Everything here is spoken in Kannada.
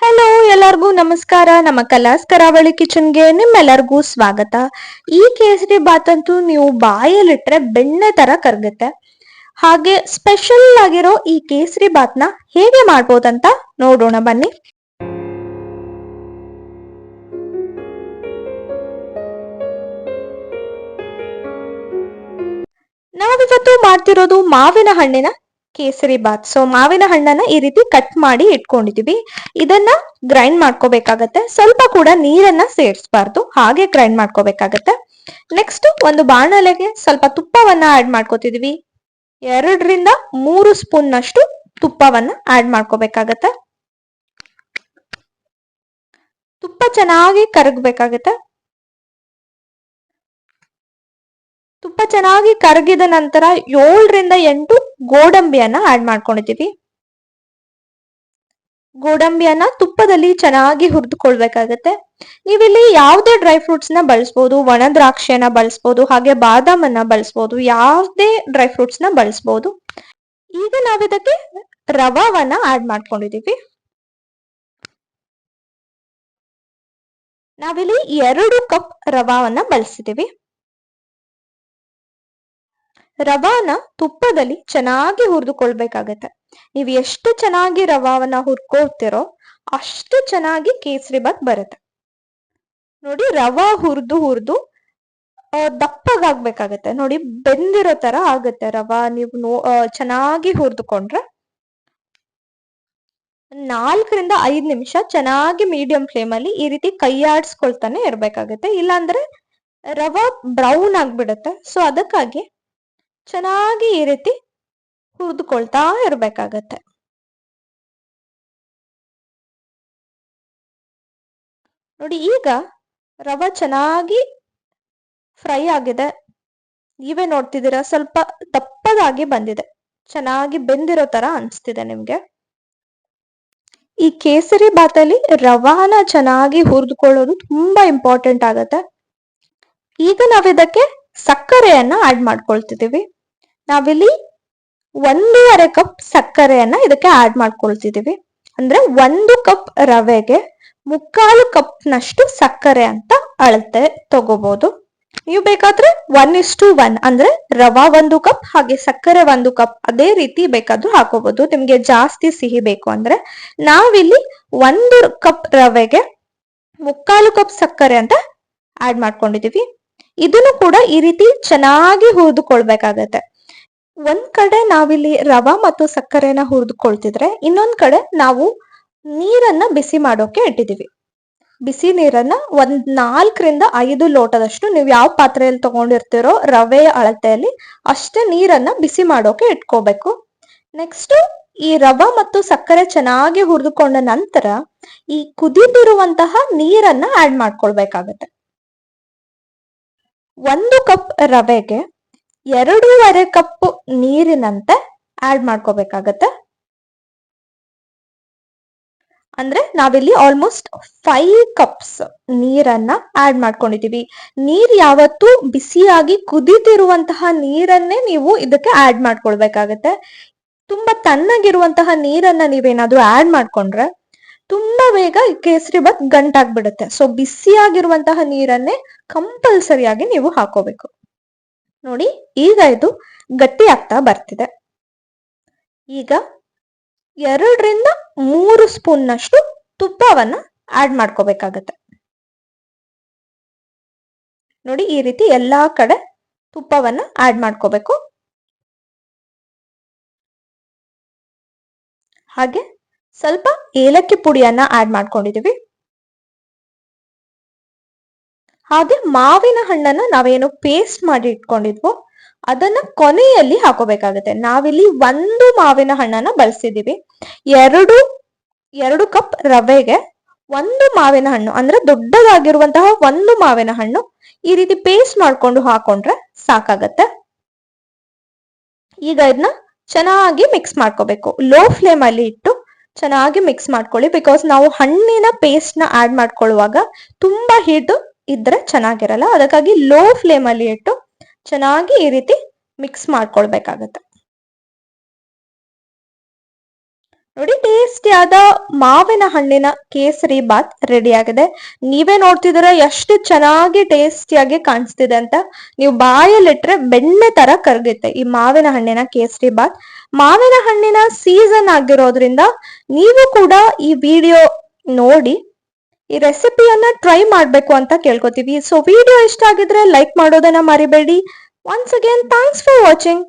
ಹಲೋ ಎಲ್ಲರಿಗೂ ನಮಸ್ಕಾರ. ನಮ್ಮ ಕಲಾಸ್ ಕರಾವಳಿ ಕಿಚನ್ಗೆ ನಿಮ್ಮೆಲ್ಲರಿಗೂ ಸ್ವಾಗತ. ಈ ಕೇಸರಿ ಬಾತ್ ಅಂತೂ ನೀವು ಬಾಯಲ್ಲಿಟ್ರೆ ಬೆಣ್ಣೆ ತರ ಕರಗುತ್ತೆ. ಹಾಗೆ ಸ್ಪೆಷಲ್ ಆಗಿರೋ ಈ ಕೇಸರಿ ನ ಹೇಗೆ ಮಾಡ್ಬೋದಂತ ನೋಡೋಣ ಬನ್ನಿ. ನಾವಿವತ್ತು ಮಾಡ್ತಿರೋದು ಮಾವಿನ ಹಣ್ಣಿನ ಕೇಸರಿ ಬಾತ್. ಸೊ ಮಾವಿನ ಹಣ್ಣನ್ನ ಈ ರೀತಿ ಕಟ್ ಮಾಡಿ ಇಟ್ಕೊಂಡಿದೀವಿ. ಇದನ್ನ ಗ್ರೈಂಡ್ ಮಾಡ್ಕೋಬೇಕಾಗತ್ತೆ. ಸ್ವಲ್ಪ ಕೂಡ ನೀರನ್ನ ಸೇರಿಸಬಾರ್ದು. ಹಾಗೆ ಗ್ರೈಂಡ್ ಮಾಡ್ಕೋಬೇಕಾಗತ್ತೆ. ನೆಕ್ಸ್ಟ್ ಒಂದು ಬಾಣಲೆಗೆ ಸ್ವಲ್ಪ ತುಪ್ಪವನ್ನ ಆಡ್ ಮಾಡ್ಕೋತಿದೀವಿ. ಎರಡರಿಂದ ಮೂರು ಸ್ಪೂನ್ ನಷ್ಟು ತುಪ್ಪವನ್ನ ಆಡ್ ಮಾಡ್ಕೋಬೇಕಾಗತ್ತೆ. ತುಪ್ಪ ಚೆನ್ನಾಗಿ ಕರಗಬೇಕಾಗತ್ತೆ. ತುಪ್ಪ ಚೆನ್ನಾಗಿ ಕರಗಿದ ನಂತರ ಏಳರಿಂದ ಎಂಟು ಗೋಡಂಬಿಯನ್ನ ಆಡ್ ಮಾಡ್ಕೊಂಡಿದ್ದೀವಿ. ಗೋಡಂಬಿಯನ್ನ ತುಪ್ಪದಲ್ಲಿ ಚೆನ್ನಾಗಿ ಹುರಿದುಕೊಳ್ಬೇಕಾಗತ್ತೆ. ನೀವಿಲ್ಲಿ ಯಾವುದೇ ಡ್ರೈ ಫ್ರೂಟ್ಸ್ನ ಬಳಸ್ಬೋದು, ಒಣ ದ್ರಾಕ್ಷಿಯನ್ನ ಬಳಸ್ಬೋದು, ಹಾಗೆ ಬಾದಾಮನ್ನ ಬಳಸ್ಬೋದು, ಯಾವುದೇ ಡ್ರೈ ಫ್ರೂಟ್ಸ್ನ ಬಳಸ್ಬೋದು. ಈಗ ನಾವಿದಕ್ಕೆ ರವಾವನ್ನ ಆಡ್ ಮಾಡ್ಕೊಂಡಿದ್ದೀವಿ. ನಾವಿಲ್ಲಿ ಎರಡು ಕಪ್ ರವಾವನ್ನ ಬಳಸಿದೀವಿ ರವಾನ ತುಪ್ಪದಲ್ಲಿ ಚೆನ್ನಾಗಿ ಹುರಿದುಕೊಳ್ಬೇಕಾಗತ್ತೆ. ನೀವು ಎಷ್ಟು ಚೆನ್ನಾಗಿ ರವಾವನ್ನ ಹುರ್ಕೊಳ್ತಿರೋ ಅಷ್ಟು ಚೆನ್ನಾಗಿ ಕೇಸರಿ ಬಾತ್ ಬರುತ್ತೆ. ನೋಡಿ ರವಾ ಹುರಿದು ಹುರಿದು ದಪ್ಪಗಾಗ್ಬೇಕಾಗತ್ತೆ. ನೋಡಿ ಬೆಂದಿರೋ ತರ ಆಗುತ್ತೆ ರವಾ. ನೀವು ನೋ ಚೆನ್ನಾಗಿ ಹುರಿದುಕೊಂಡ್ರೆ ನಾಲ್ಕರಿಂದ ಐದ್ ನಿಮಿಷ ಚೆನ್ನಾಗಿ ಮೀಡಿಯಂ ಫ್ಲೇಮ್ ಅಲ್ಲಿ ಈ ರೀತಿ ಕೈಯಾಡಿಸ್ಕೊಳ್ತಾನೆ ಇರ್ಬೇಕಾಗತ್ತೆ. ಇಲ್ಲಾಂದ್ರೆ ರವಾ ಬ್ರೌನ್ ಆಗ್ಬಿಡತ್ತೆ. ಸೊ ಅದಕ್ಕಾಗಿ ಚೆನ್ನಾಗಿ ಈ ರೀತಿ ಹುರಿದುಕೊಳ್ತಾ ಇರ್ಬೇಕಾಗತ್ತೆ. ನೋಡಿ ಈಗ ರವೆ ಚೆನ್ನಾಗಿ ಫ್ರೈ ಆಗಿದೆ. ನೀವೇ ನೋಡ್ತಿದ್ದೀರಾ ಸ್ವಲ್ಪ ದಪ್ಪದಾಗಿ ಬಂದಿದೆ. ಚೆನ್ನಾಗಿ ಬೆಂದಿರೋ ತರ ಅನ್ಸ್ತಿದೆ ನಿಮ್ಗೆ. ಈ ಕೇಸರಿ ಬಾತಲ್ಲಿ ರವಾನ ಚೆನ್ನಾಗಿ ಹುರಿದುಕೊಳ್ಳೋದು ತುಂಬಾ ಇಂಪಾರ್ಟೆಂಟ್ ಆಗತ್ತೆ. ಈಗ ನಾವಿದಕ್ಕೆ ಸಕ್ಕರೆಯನ್ನ ಆಡ್ ಮಾಡ್ಕೊಳ್ತಿದೀವಿ ನಾವಿಲ್ಲಿ ಒಂದೂವರೆ ಕಪ್ ಸಕ್ಕರೆಯನ್ನ ಇದಕ್ಕೆ ಆಡ್ ಮಾಡ್ಕೊಳ್ತಿದ್ದೀವಿ ಅಂದ್ರೆ ಒಂದು ಕಪ್ ರವೆಗೆ ಮುಕ್ಕಾಲು ಕಪ್ ನಷ್ಟು ಸಕ್ಕರೆ ಅಂತ ಅಳತೆ ತಗೋಬಹುದು ನೀವು ಬೇಕಾದ್ರೆ ಒನ್ ಇಸ್ ಟು ಒನ್ ಅಂದ್ರೆ ರವಾ ಒಂದು ಕಪ್, ಹಾಗೆ ಸಕ್ಕರೆ ಒಂದು ಕಪ್, ಅದೇ ರೀತಿ ಬೇಕಾದ್ರೂ ಹಾಕೋಬಹುದು ನಿಮ್ಗೆ ಜಾಸ್ತಿ ಸಿಹಿ ಬೇಕು ಅಂದ್ರೆ. ನಾವಿಲ್ಲಿ ಒಂದು ಕಪ್ ರವೆಗೆ ಮುಕ್ಕಾಲು ಕಪ್ ಸಕ್ಕರೆ ಅಂತ ಆಡ್ ಮಾಡ್ಕೊಂಡಿದೀವಿ. ಇದನ್ನು ಕೂಡ ಈ ರೀತಿ ಚೆನ್ನಾಗಿ ಹುರಿದುಕೊಳ್ಬೇಕಾಗತ್ತೆ. ಒಂದ್ ಕಡೆ ನಾವಿಲ್ಲಿ ರವ ಮತ್ತು ಸಕ್ಕರೆನ ಹುರಿದುಕೊಳ್ತಿದ್ರೆ, ಇನ್ನೊಂದ್ ಕಡೆ ನಾವು ನೀರನ್ನ ಬಿಸಿ ಮಾಡೋಕೆ ಇಟ್ಟಿದೀವಿ. ಬಿಸಿ ನೀರನ್ನ ಒಂದ್ ನಾಲ್ಕರಿಂದ ಐದು ಲೋಟದಷ್ಟು ನೀವು ಯಾವ ಪಾತ್ರೆಯಲ್ಲಿ ತಗೊಂಡಿರ್ತೀರೋ ರವೆ ಅಳತೆಯಲ್ಲಿ ಅಷ್ಟೇ ನೀರನ್ನ ಬಿಸಿ ಮಾಡೋಕೆ ಇಟ್ಕೋಬೇಕು. ನೆಕ್ಸ್ಟ್ ಈ ರವ ಮತ್ತು ಸಕ್ಕರೆ ಚೆನ್ನಾಗಿ ಹುರಿದುಕೊಂಡ ನಂತರ ಈ ಕುದಿದಿರುವಂತಹ ನೀರನ್ನ ಆಡ್ ಮಾಡ್ಕೊಳ್ಬೇಕಾಗತ್ತೆ. ಒಂದು ಕಪ್ ರವೆಗೆ ಎರಡೂವರೆ ಕಪ್ ನೀರಿನಂತೆ ಆಡ್ ಮಾಡ್ಕೋಬೇಕಾಗತ್ತೆ. ಅಂದ್ರೆ ನಾವಿಲ್ಲಿ ಆಲ್ಮೋಸ್ಟ್ ಫೈವ್ ಕಪ್ಸ್ ನೀರನ್ನ ಆಡ್ ಮಾಡ್ಕೊಂಡಿದೀವಿ. ನೀರ್ ಯಾವತ್ತು ಬಿಸಿಯಾಗಿ ಕುದಿತಿರುವಂತಹ ನೀರನ್ನೇ ನೀವು ಇದಕ್ಕೆ ಆಡ್ ಮಾಡ್ಕೊಳ್ಬೇಕಾಗತ್ತೆ. ತುಂಬಾ ತಣ್ಣಗಿರುವಂತಹ ನೀರನ್ನ ನೀವೇನಾದ್ರೂ ಆಡ್ ಮಾಡ್ಕೊಂಡ್ರೆ ತುಂಬಾ ಬೇಗ ಕೇಸರಿ ಬಾತ್ ಗಂಟಾಗ್ಬಿಡುತ್ತೆ. ಸೊ ಬಿಸಿಯಾಗಿರುವಂತಹ ನೀರನ್ನೇ ಕಂಪಲ್ಸರಿಯಾಗಿ ನೀವು ಹಾಕೋಬೇಕು. ನೋಡಿ, ಈಗ ಇದು ಗಟ್ಟಿ ಆಗ್ತಾ ಬರ್ತಿದೆ. ಈಗ ಎರಡರಿಂದ ಮೂರು ಸ್ಪೂನ್ನಷ್ಟು ತುಪ್ಪವನ್ನ ಆಡ್ ಮಾಡ್ಕೋಬೇಕಾಗತ್ತೆ. ನೋಡಿ, ಈ ರೀತಿ ಎಲ್ಲಾ ಕಡೆ ತುಪ್ಪವನ್ನ ಆಡ್ ಮಾಡ್ಕೋಬೇಕು. ಹಾಗೆ ಸ್ವಲ್ಪ ಏಲಕ್ಕಿ ಪುಡಿಯನ್ನ ಆಡ್ ಮಾಡ್ಕೊಂಡಿದೀವಿ. ಹಾಗೆ ಮಾವಿನ ಹಣ್ಣನ್ನ ನಾವೇನು ಪೇಸ್ಟ್ ಮಾಡಿ ಇಟ್ಕೊಂಡಿದ್ವು, ಅದನ್ನ ಕೊನೆಯಲ್ಲಿ ಹಾಕೋಬೇಕಾಗುತ್ತೆ. ನಾವಿಲ್ಲಿ ಒಂದು ಮಾವಿನ ಹಣ್ಣನ್ನ ಬಳಸಿದೀವಿ. ಎರಡು ಎರಡು ಕಪ್ ರವೆಗೆ ಒಂದು ಮಾವಿನ ಹಣ್ಣು, ಅಂದ್ರೆ ದೊಡ್ಡದಾಗಿರುವಂತಹ ಒಂದು ಮಾವಿನ ಹಣ್ಣು ಈ ರೀತಿ ಪೇಸ್ಟ್ ಮಾಡ್ಕೊಂಡು ಹಾಕೊಂಡ್ರೆ ಸಾಕಾಗತ್ತೆ. ಈಗ ಇದನ್ನ ಚೆನ್ನಾಗಿ ಮಿಕ್ಸ್ ಮಾಡ್ಕೋಬೇಕು. ಲೋ ಫ್ಲೇಮ್ ಅಲ್ಲಿ ಇಟ್ಟು ಚೆನ್ನಾಗಿ ಮಿಕ್ಸ್ ಮಾಡ್ಕೊಳ್ಳಿ ಬಿಕಾಸ್ ನಾವು ಹಣ್ಣಿನ ಪೇಸ್ಟ್ನ ಆಡ್ ಮಾಡ್ಕೊಳ್ಳುವಾಗ ತುಂಬಾ ಹೀಟ್ ಇದ್ರೆ ಚೆನ್ನಾಗಿರಲ್ಲ. ಅದಕ್ಕಾಗಿ ಲೋ ಫ್ಲೇಮ್ ಅಲ್ಲಿ ಇಟ್ಟು ಚೆನ್ನಾಗಿ ಈ ರೀತಿ ಮಿಕ್ಸ್ ಮಾಡ್ಕೊಳ್ಬೇಕಾಗತ್ತೆ. ನೋಡಿ ಟೇಸ್ಟಿಯಾದ ಮಾವಿನ ಹಣ್ಣಿನ ಕೇಸರಿ ಬಾತ್ ರೆಡಿ ಆಗಿದೆ. ನೀವೇ ನೋಡ್ತಿದ್ರೆ ಎಷ್ಟು ಚೆನ್ನಾಗಿ ಟೇಸ್ಟಿಯಾಗಿ ಕಾಣಿಸ್ತಿದೆ ಅಂತ. ನೀವು ಬಾಯಲ್ಲಿಟ್ರೆ ಬೆಣ್ಣೆ ತರ ಕರಗುತ್ತೆ ಈ ಮಾವಿನ ಹಣ್ಣಿನ ಕೇಸರಿ ಬಾತ್. ಮಾವಿನ ಹಣ್ಣಿನ ಸೀಸನ್ ಆಗಿರೋದ್ರಿಂದ ನೀವು ಕೂಡ ಈ ವಿಡಿಯೋ ನೋಡಿ ಈ ರೆಸಿಪಿಯನ್ನ ಟ್ರೈ ಮಾಡಬೇಕು ಅಂತ ಕೇಳ್ಕೊತೀವಿ. ಸೊ ವಿಡಿಯೋ ಇಷ್ಟ ಆಗಿದ್ರೆ ಲೈಕ್ ಮಾಡೋದನ್ನ ಮರಿಬೇಡಿ. Once again thanks for watching